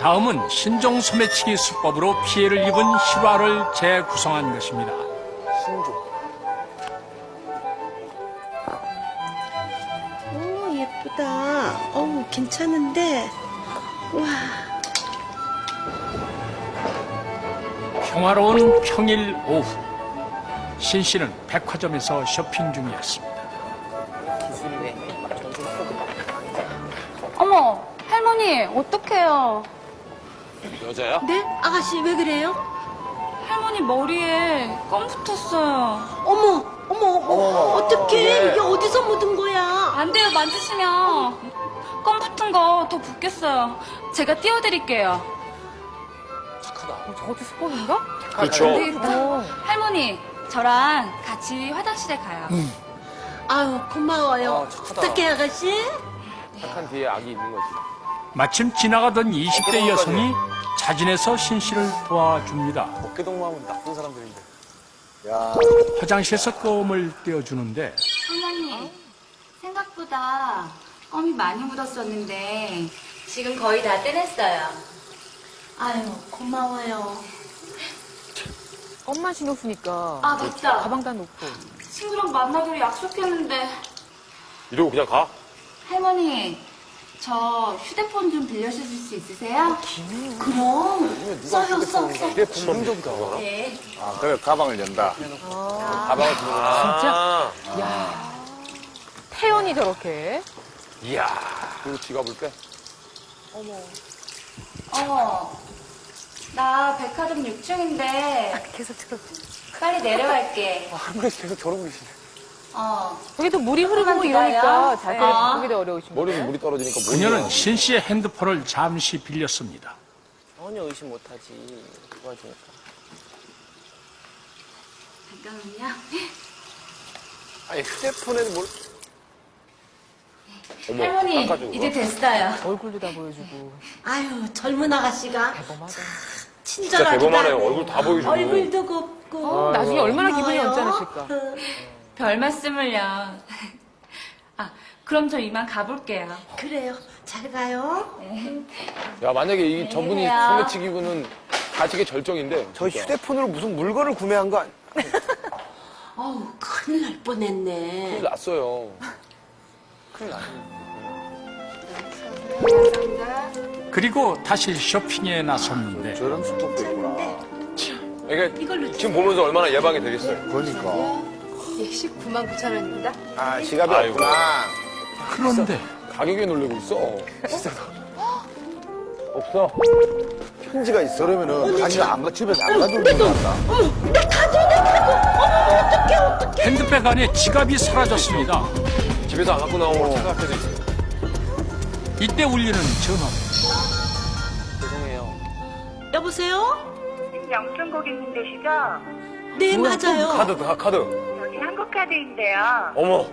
다음은 신종 소매치기 수법으로 피해를 입은 실화를 재구성한 것입니다. 오, 예쁘다. 어우, 괜찮은데. 와, 평화로운 평일 오후 신 씨는 백화점에서 쇼핑 중이었습니다. 어머, 할머니, 어떡해요. 여자야? 네? 아가씨, 왜 그래요? 할머니 머리에 껌 붙었어요. 어머, 어머, 어, 어떡해. 이게 어디서 묻은 거야? 안 돼요, 만지시면. 껌 붙은 거더 붓겠어요. 제가 띄워드릴게요. 저것도 수법인가? 그렇죠. 어. 할머니, 저랑 같이 화장실에 가요. 아유, 고마워요. 아, 착하다. 어떡해, 아가씨? 착한 뒤에 악이 있는 거지. 마침 지나가던 20대 여성이 자진해서 신 씨를 도와줍니다. 어깨동무 하면 나쁜 사람들인데. 화장실에서 껌을 떼어주는데 할머니, 생각보다 껌이 많이 묻었었는데 지금 거의 다 떼냈어요. 아유, 고마워요. 껌만 신경 쓰니까 아, 맞다. 가방다 놓고. 친구랑 만나기로 약속했는데 이러고 그냥 가? 할머니, 저 휴대폰 좀 빌려주실 수 있으세요? 그럼, 써요, 써, 써. 좀 가. 네. 아, 그래 가방을 연다. 가방을 들고 가. 진짜? 태연이 저렇게. 이야. 그리고 지갑을 빼. 어머, 나 백화점 6층인데 계속 들어. 빨리 내려갈게. 할머니 계속 저러고 계시네. 어, 여기 또 물이 흐르고 이러니까. 자세를 어. 바꾸기도 어려우신 거예요. 머리에 물이 떨어지니까 못 그녀는. 신 씨의 핸드폰을 잠시 빌렸습니다. 전혀 의심 못하지. 도와주니까. 잠깐만요. 아니, 휴대폰에는 뭘. 어머, 할머니, 깎아주고. 이제 됐어요. 얼굴도 다 보여주고. 아유, 젊은 아가씨가. 진짜 친절하기도 대범하네. 하고. 얼굴 다 보여주고. 얼굴도 곱고. 어, 나중에 얼마나 기분이 고마워요. 언짢으실까. 응. 별 말씀을요. 아, 그럼 저 이만 가볼게요. 그래요. 잘 가요. 야, 만약에 이 저분이 안녕히 계세요. 소매치기분은 가식의 절정인데. 저 휴대폰으로 무슨 물건을 구매한 거 아니... 어우, 큰일 날 뻔했네. 큰일 났어요. 그리고 다시 쇼핑에 나섰는데 저런 수법도 있구나. 그러니까 이걸로 지금 보면서 얼마나 예방이 되겠어요. 그러니까. 19만 9천 원입니다. 아, 지갑이 아이고. 없구나. 그런데 가격에 놀래고 있어. 없어. 편지가 있어. 그러면은 자기가 안 가, 집에서 안 가두는 것 같다. 핸드백 안에 지갑이 사라졌습니다. 집에서 안 갖고 나온 걸 생각할 때도 있어. 이때 울리는 전화. 죄송해요. 여보세요? 영순 고객님 되시죠? 네, 맞아요. 카드, 다 카드. 한국카드인데요. 어머.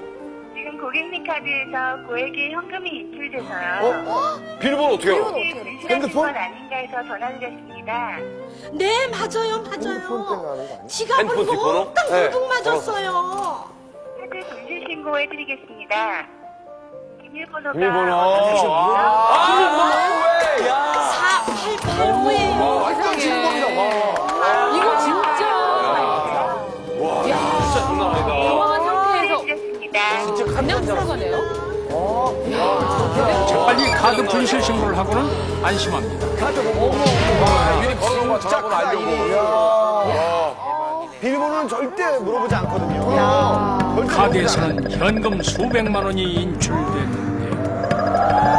지금 고객님 카드에서 고액의 현금이 인출돼서요. 어? 비밀번호 어떻게 알아? 혹시 불실하신 핸드폰? 건 아닌가 해서 전화드렸습니다. 네, 맞아요, 맞아요. 지갑을 핸드폰 뒷번호? 몽땅 네. 도둑 맞았어요. 카드 분실 신고해드리겠습니다. 비밀번호가 비밀번호. 어떻게 아, 왜? 야. 4885예요. 완전 진범이다, 와. 해드렸습니다. 그냥 들어가네요. 재빨리 카드 분실 신고를 하고는 안심합니다. 미리 걸어놓은 거 전화번호 알려고. 비밀번호는 절대 물어보지 않거든요. 카드에서는 현금 수백만 원이 인출됐는데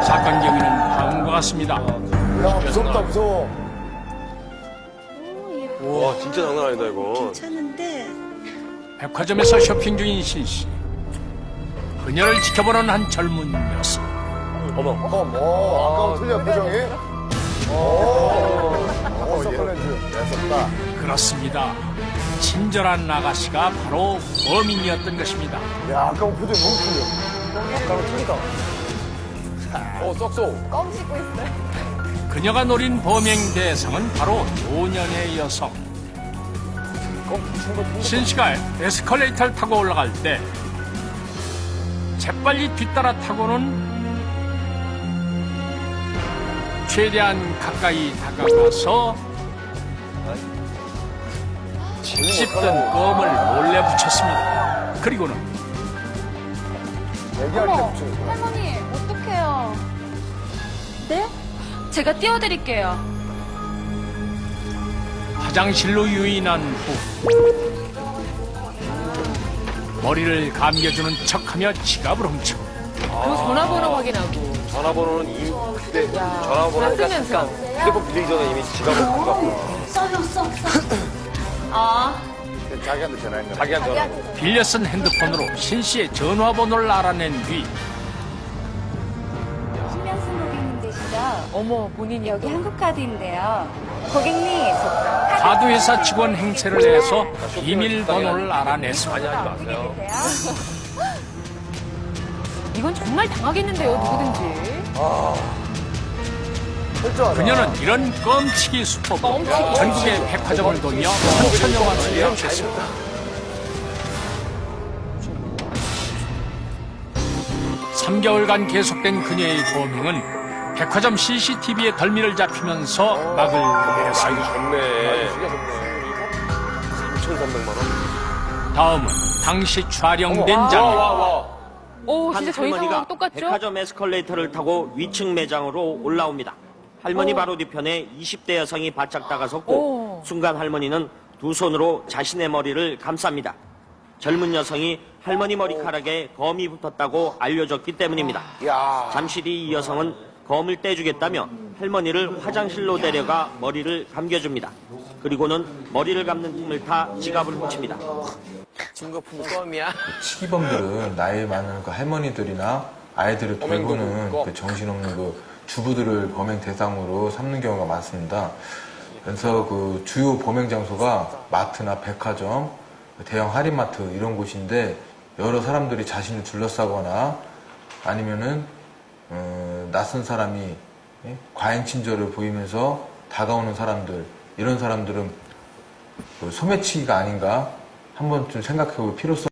사건 경위는 다음과 같습니다. 야, 무섭다, 무서워. 와, 진짜 장난 아니다, 이거. 괜찮은데. 백화점에서 쇼핑 중인 신 씨. 그녀를 지켜보는 한 젊은 여성. 어머. 어, 뭐, 아까 틀려, 표정이. 오, 어, 예. 냈었다. 그렇습니다. 친절한 아가씨가 바로 범인이었던 것입니다. 야, 아까 표정이 너무 틀려. 어, 썩소. 그녀가 노린 범행 대상은 바로 노년의 여성. 신 씨가 에스컬레이터를 타고 올라갈 때 재빨리 뒤따라 타고는 최대한 가까이 다가가서 씹던 껌을 몰래 붙였습니다. 그리고는 붙여. 할머니, 어떡해요. 네? 제가 띄워드릴게요. 화장실로 유인한 후 머리를 감겨주는 척하며 지갑을 훔쳐 그리고 전화번호 확인하고. 전화번호는 이미 그때 야, 전화번호니까 다 쓰면서. 잠깐 휴대폰 빌리기 전에 이미 지갑을 갖고 갔구나. 써요, 써, 써. 아, 자기한테 전화했네. 자기한테 전화. 빌려 쓴 핸드폰으로 신 씨의 전화번호를 알아낸 뒤 신명순 고객님 되시죠? 어머, 본인이 여기 한국카드인데요. 고객님, 카드회사 직원 행세를 해서 비밀번호를 알아냈습니다. 이건 정말 당하겠는데요, 누구든지. 그녀는 이런 껌치기 수법으로 전국의 백화점을 돌며 천천여 원을 약했습니다. 삼개월간 계속된 그녀의 범행은 백화점 CCTV에 덜미를 잡히면서 막을 아, 내렸습니다. 좋네. 3,300만 원. 다음은 당시 촬영된 와, 장면. 와, 와. 오, 진짜 한 저희 할머니가 상황 똑같죠? 백화점 에스컬레이터를 타고 위층 매장으로 올라옵니다. 할머니 바로 뒤편에 20대 여성이 바짝 다가섰고 오. 순간 할머니는 두 손으로 자신의 머리를 감쌉니다. 젊은 여성이 할머니 머리카락에 검이 붙었다고 알려졌기 때문입니다. 야 잠시 뒤 이 여성은 검을 떼주겠다며 할머니를 화장실로 데려가 머리를 감겨줍니다. 그리고는 머리를 감는 틈을 타 지갑을 훔칩니다. 증거품 껌이야. 시기범들은 나이 많은 그 할머니들이나 아이들을 돌보는 그 정신없는 그 주부들을 범행 대상으로 삼는 경우가 많습니다. 그래서 그 주요 범행 장소가 마트나 백화점, 대형 할인마트 이런 곳인데 여러 사람들이 자신을 둘러싸거나 아니면은 어, 낯선 사람이 예? 과잉 친절을 보이면서 다가오는 사람들 이런 사람들은 그 소매치기가 아닌가 한번 좀 생각해 볼 필요성.